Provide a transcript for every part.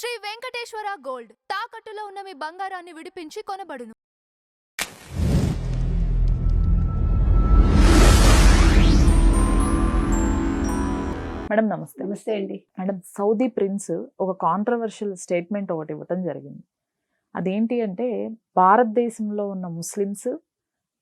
Shri Venkateswara gold. తాకట్టులో ఉన్న మీ బంగారాన్ని విడిపించి కొనబడును. మేడం నమస్తే. నమస్తే అండి. మేడం సౌదీ ప్రిన్స్ ఒక కాంట్రవర్షియల్ స్టేట్మెంట్ ఒకటి ఇవ్వటం జరిగింది. అదేంటి అంటే భారతదేశంలో ఉన్న ముస్లిమ్స్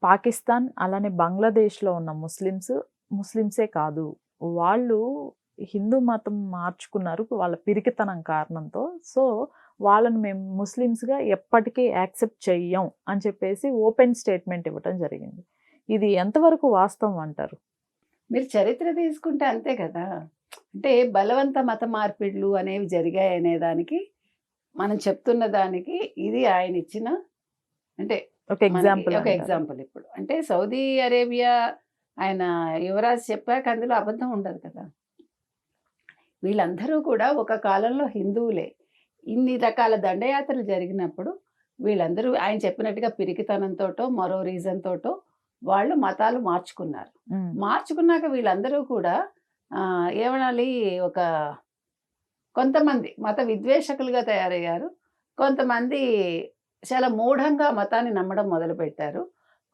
పాకిస్తాన్ అలానే బంగ్లాదేశ్లో ఉన్న ముస్లిమ్స్ ముస్లిమ్సే కాదు. వాళ్ళు హిందూ మతం మార్చుకున్నారు వాళ్ళ పిరికితనం కారణంతో. సో వాళ్ళని మేము ముస్లిమ్స్గా ఎప్పటికీ యాక్సెప్ట్ చెయ్యం అని చెప్పేసి ఓపెన్ స్టేట్మెంట్ ఇవ్వటం జరిగింది. ఇది ఎంతవరకు వాస్తవం అంటారు? మీరు చరిత్ర తీసుకుంటే అంతే కదా. అంటే బలవంత మత మార్పిడులు అనేవి జరిగాయి అనే దానికి మనం చెప్తున్న దానికి ఇది ఆయన ఇచ్చిన అంటే ఒక ఎగ్జాంపుల్ ఒక ఎగ్జాంపుల్ ఇప్పుడు. అంటే సౌదీ అరేబియా ఆయన యువరాజ్ చెప్పాక అందులో అబద్ధం ఉండదు కదా. వీళ్ళందరూ కూడా ఒక కాలంలో హిందువులే. ఇన్ని రకాల దండయాత్రలు జరిగినప్పుడు వీళ్ళందరూ ఆయన చెప్పినట్టుగా పిరికితనంతోటో మరో రీజన్ తోటో వాళ్ళు మతాలు మార్చుకున్నారు. మార్చుకున్నాక వీళ్ళందరూ కూడా ఏమనాలి ఒక కొంతమంది మత విద్వేషకులుగా తయారయ్యారు. కొంతమంది చాలా మూఢంగా మతాన్ని నమ్మడం మొదలుపెట్టారు.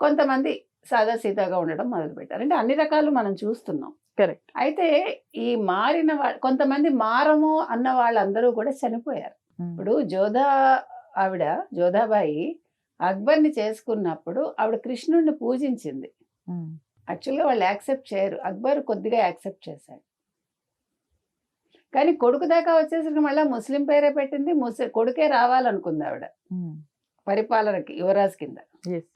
కొంతమంది సాదాసీదాగా ఉండడం మొదలుపెట్టారు. అంటే అన్ని రకాలు మనం చూస్తున్నాం. కరెక్ట్. అయితే ఈ మారిన వా- కొంతమంది మారము అన్న వాళ్ళందరూ కూడా చనిపోయారు. ఇప్పుడు జోధా ఆవిడ జోధాబాయి అక్బర్ని చేసుకున్నప్పుడు ఆవిడ కృష్ణుడిని పూజించింది. యాక్చువల్గా వాళ్ళు యాక్సెప్ట్ చేయరు. అక్బర్ కొద్దిగా యాక్సెప్ట్ చేశాడు. కానీ కొడుకు దాకా వచ్చేసరికి మళ్ళీ ముస్లిం పేరే పెట్టింది. ముస్లిం కొడుకే రావాలనుకుంది ఆవిడ. పరిపాలనకి యువరాజ్ కింద.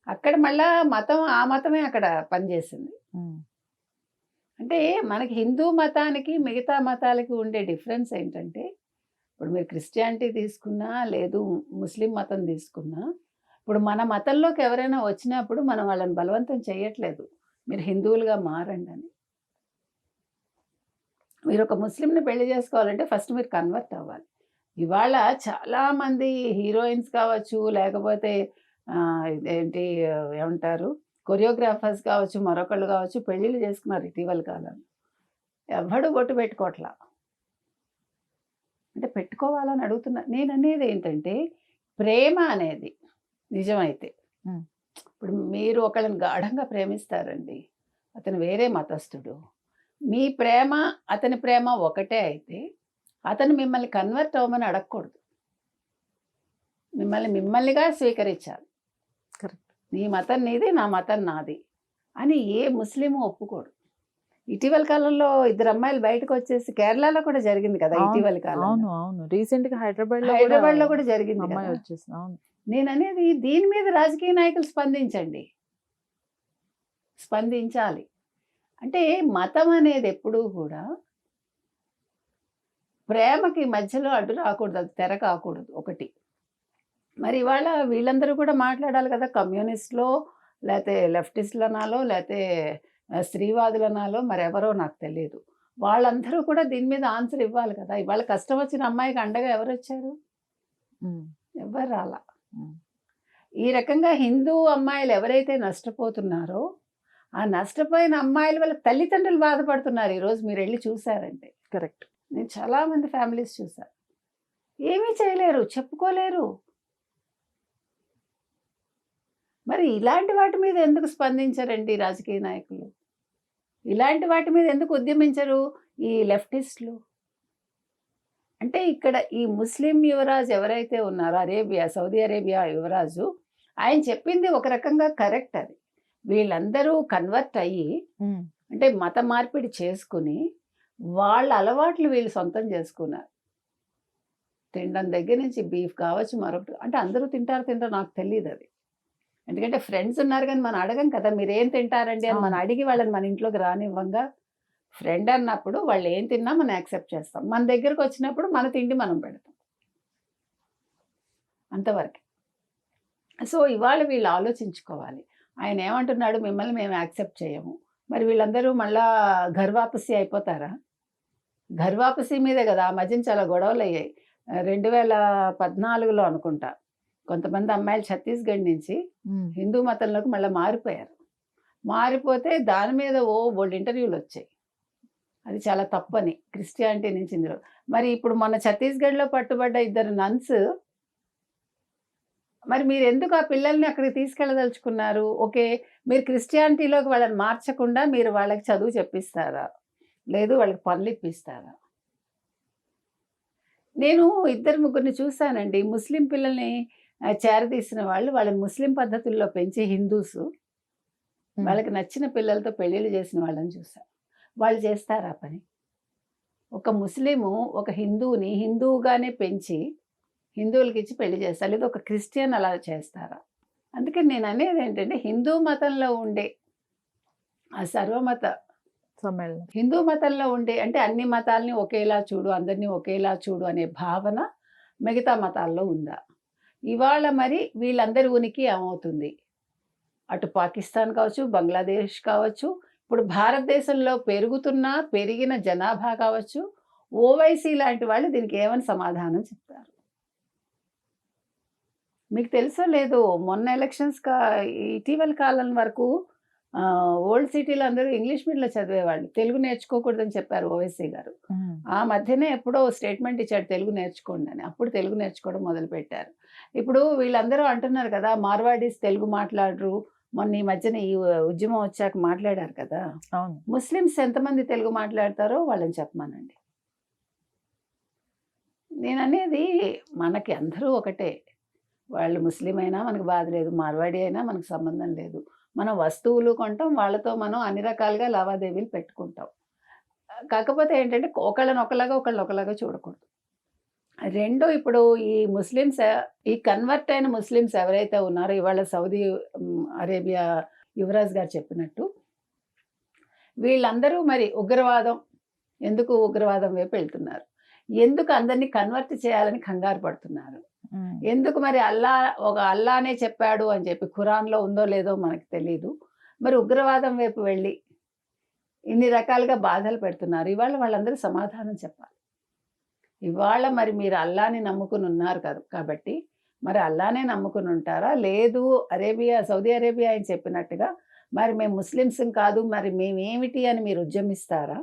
అక్కడ మళ్ళా మతం ఆ మతమే అక్కడ పనిచేసింది. అంటే మనకి హిందూ మతానికి మిగతా మతాలకి ఉండే డిఫరెన్స్ ఏంటంటే ఇప్పుడు మీరు క్రిస్టియానిటీ తీసుకున్నా లేదు ముస్లిం మతం తీసుకున్నా ఇప్పుడు మన మతంలోకి ఎవరైనా వచ్చినప్పుడు మనం వాళ్ళని బలవంతం చేయట్లేదు. మీరు హిందువులుగా మారండి అని. మీరు ఒక ముస్లింని పెళ్ళి చేసుకోవాలంటే ఫస్ట్ మీరు కన్వర్ట్ అవ్వాలి. ఇవాళ చాలామంది హీరోయిన్స్ కావచ్చు లేకపోతే ఇదేంటి ఏమంటారు? కొరియోగ్రాఫర్స్ కావచ్చు మరొకళ్ళు కావచ్చు పెళ్ళిళ్ళు చేసుకున్నారు ఇటీవల కాలంలో. ఎవడు బొట్టు పెట్టుకోవట్లా అంటే పెట్టుకోవాలని అడుగుతున్నా. నేను అనేది ఏంటంటే ప్రేమ అనేది నిజమైతే. ఇప్పుడు మీరు ఒకళ్ళని గాఢంగా ప్రేమిస్తారండి అతను వేరే మతస్థుడు. మీ ప్రేమ అతని ప్రేమ ఒకటే అయితే అతను మిమ్మల్ని కన్వర్ట్ అవ్వమని అడగకూడదు. మిమ్మల్ని మిమ్మల్నిగా స్వీకరించాలి. నీ మతం నీది నా మతం నాది అని ఏ ముస్లిం ఒప్పుకోడు. ఇటీవల కాలంలో ఇద్దరు అమ్మాయిలు బయటకు వచ్చేసి కేరళలో కూడా జరిగింది కదా ఇటీవల కాలంలో. అవును అవును. రీసెంట్గా హైదరాబాద్లో హైదరాబాద్లో కూడా జరిగింది అమ్మాయి కదా. వచ్చేసింది అవును. నేను అనేది దీని మీద రాజకీయ నాయకులు స్పందించండి. స్పందించాలి. అంటే మతం అనేది ఎప్పుడూ కూడా ప్రేమకి మధ్యలో అడ్డు రాకూడదు అది తెర కాకూడదు ఒకటి. మరి ఇవాళ వీళ్ళందరూ కూడా మాట్లాడాలి కదా కమ్యూనిస్ట్లో లేకపోతే లెఫ్టిస్ట్లనాలో లేకపోతే స్త్రీవాదులనాలో మరెవరో నాకు తెలియదు వాళ్ళందరూ కూడా దీని మీద ఆన్సర్ ఇవ్వాలి కదా. ఇవాళ కష్టం వచ్చిన అమ్మాయికి అండగా ఎవరు వచ్చారు? ఎవరు రాలా. ఈ రకంగా హిందూ అమ్మాయిలు ఎవరైతే నష్టపోతున్నారో ఆ నష్టపోయిన అమ్మాయిల వల్ల తల్లిదండ్రులు బాధపడుతున్నారు ఈరోజు మీరు వెళ్ళి చూసారంటే కరెక్ట్. నేను చాలా మంది ఫ్యామిలీస్ చూసాను ఏమీ చేయలేరు చెప్పుకోలేరు. మరి ఇలాంటి వాటి మీద ఎందుకు స్పందించరండి రాజకీయ నాయకులు? ఇలాంటి వాటి మీద ఎందుకు ఉద్యమించరు ఈ లెఫ్టిస్టులు? అంటే ఇక్కడ ఈ ముస్లిం యువరాజు ఎవరైతే ఉన్నారో అరేబియా సౌదీ అరేబియా యువరాజు ఆయన చెప్పింది ఒక రకంగా కరెక్ట్ అది. వీళ్ళందరూ కన్వర్ట్ అయ్యి అంటే మత మార్పిడి చేసుకుని వాళ్ళ అలవాట్లు వీళ్ళు సొంతం చేసుకున్నారు. తినడం దగ్గర నుంచి బీఫ్ కావచ్చు మరొకటి అంటే అందరూ తింటారు తింటారు నాకు తెలియదు అది. ఎందుకంటే ఫ్రెండ్స్ ఉన్నారు కానీ మనం అడగం కదా మీరు ఏం తింటారండి అని మనం. అడిగి వాళ్ళని మన ఇంట్లోకి రానివ్వంగా ఫ్రెండ్ అన్నప్పుడు వాళ్ళు ఏం తిన్నా మనం యాక్సెప్ట్ చేస్తాం. మన దగ్గరకు వచ్చినప్పుడు మన తిండి మనం పెడతాం. అంతవరకు. సో ఇవాళ వీళ్ళు ఆలోచించుకోవాలి. ఆయన ఏమంటున్నాడు మిమ్మల్ని మేము యాక్సెప్ట్ చేయము. మరి వీళ్ళందరూ మళ్ళా ఘర్వాపసి అయిపోతారా? ఘర్వాపసి మీదే కదా ఆ మధ్యన చాలా గొడవలు అయ్యాయి రెండు వేల పద్నాలుగులో అనుకుంటా. కొంతమంది అమ్మాయిలు ఛత్తీస్గఢ్ నుంచి హిందూ మతంలోకి మళ్ళీ మారిపోయారు. మారిపోతే దాని మీద ఓ బోల్డ్ ఇంటర్వ్యూలు వచ్చాయి. అది చాలా తప్పని క్రిస్టియానిటీ నుంచి ఇందులో. మరి ఇప్పుడు మన ఛత్తీస్గఢ్లో పట్టుబడ్డ ఇద్దరు నన్స్ మరి మీరు ఎందుకు ఆ పిల్లల్ని అక్కడికి తీసుకెళ్ళదలుచుకున్నారు? ఓకే మీరు క్రిస్టియానిటీలోకి వాళ్ళని మార్చకుండా మీరు వాళ్ళకి చదువు చెప్పిస్తారా? లేదు వాళ్ళకి పనులు ఇప్పిస్తారా? నేను ఇద్దరు ముగ్గురిని చూశానండి. ముస్లిం పిల్లల్ని చేరదీసిన వాళ్ళు వాళ్ళని ముస్లిం పద్ధతుల్లో పెంచి హిందూస్ వాళ్ళకి నచ్చిన పిల్లలతో పెళ్ళిళ్ళు చేసిన వాళ్ళని చూసా. వాళ్ళు చేస్తారా పని? ఒక ముస్లిము ఒక హిందువుని హిందువుగానే పెంచి హిందువులకి ఇచ్చి పెళ్ళి చేస్తారు లేదా ఒక క్రిస్టియన్ అలా చేస్తారా? అందుకని నేను అనేది ఏంటంటే హిందూ మతంలో ఉండే ఆ సర్వమత సమ్మేళనం. హిందూ మతంలో ఉండే అంటే అన్ని మతాల్ని ఒకేలా చూడు అందరినీ ఒకేలా చూడు అనే భావన మిగతా మతాల్లో ఉందా? ఇవాళ మరి వీళ్ళందరి ఉనికి ఏమవుతుంది? అటు పాకిస్తాన్ కావచ్చు బంగ్లాదేశ్ కావచ్చు ఇప్పుడు భారతదేశంలో పెరుగుతున్న పెరిగిన జనాభా కావచ్చు ఓవైసీ లాంటి వాళ్ళు దీనికి ఏమని సమాధానం చెప్తారు? మీకు తెలుసో లేదు మొన్న ఎలక్షన్స్ కా ఇటీవల కాలం వరకు ఓల్డ్ సిటీలో అందరూ ఇంగ్లీష్ మీడియంలో చదివేవాళ్ళు. తెలుగు నేర్చుకోకూడదని చెప్పారు ఓవైసీ గారు. ఆ మధ్యనే ఎప్పుడో స్టేట్మెంట్ ఇచ్చాడు తెలుగు నేర్చుకోండి అని. అప్పుడు తెలుగు నేర్చుకోవడం మొదలు పెట్టారు ఇప్పుడు వీళ్ళందరూ అంటున్నారు కదా మార్వాడీస్ తెలుగు మాట్లాడరు. మొన్న ఈ మధ్యన ఈ ఉద్యమం వచ్చాక మాట్లాడారు కదా. ముస్లిమ్స్ ఎంతమంది తెలుగు మాట్లాడతారో వాళ్ళని చెప్పమానండి. నేను అనేది మనకి అందరూ ఒకటే. వాళ్ళు ముస్లిం అయినా మనకు బాధ లేదు మార్వాడి అయినా మనకు సంబంధం లేదు. మనం వస్తువులు కొంటాం వాళ్ళతో మనం అన్ని రకాలుగా లావాదేవీలు పెట్టుకుంటాం. కాకపోతే ఏంటంటే ఒకళ్ళని ఒకలాగా ఒకళ్ళని ఒకలాగా చూడకూడదు. రెండు ఇప్పుడు ఈ ముస్లిమ్స్ ఈ కన్వర్ట్ అయిన ముస్లిమ్స్ ఎవరైతే ఉన్నారో ఇవాళ సౌదీ అరేబియా యువరాజ్ గారు చెప్పినట్టు వీళ్ళందరూ మరి ఉగ్రవాదం ఎందుకు ఉగ్రవాదం వైపు వెళ్తున్నారు? ఎందుకు అందరినీ కన్వర్ట్ చేయాలని కంగారు పడుతున్నారు? ఎందుకు మరి అల్లా ఒక అల్లానే చెప్పాడు అని చెప్పి ఖురాన్లో ఉందో లేదో మనకు తెలియదు మరి ఉగ్రవాదం వైపు వెళ్ళి ఇన్ని రకాలుగా బాధలు పెడుతున్నారు. ఇవాళ వాళ్ళందరూ సమాధానం చెప్పాలి. ఇవాళ మరి మీరు అల్లాని నమ్ముకుని ఉన్నారు కదా కాబట్టి మరి అల్లానే నమ్ముకుని ఉంటారా? లేదు అరేబియా సౌదీ అరేబియా అని చెప్పినట్టుగా మరి మేము ముస్లిమ్స్ కాదు మరి మేమేమిటి అని మీరు ఉద్యమిస్తారా?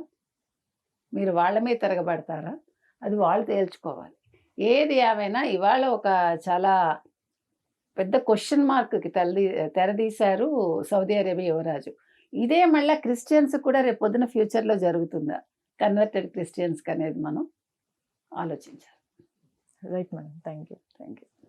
మీరు వాళ్ళ మీద తిరగబడతారా? అది వాళ్ళు తేల్చుకోవాలి. ఏది ఏమైనా ఇవాళ ఒక చాలా పెద్ద క్వశ్చన్ మార్క్కి తల్లి తెరదీశారు సౌదీ అరేబియా యువరాజు. ఇదే మళ్ళీ క్రిస్టియన్స్ కూడా రేపు పొద్దున ఫ్యూచర్లో జరుగుతుందా? కన్వర్టెడ్ క్రిస్టియన్స్కి అనేది మనం ఆలోచించాలి. Right madam. Thank you thank you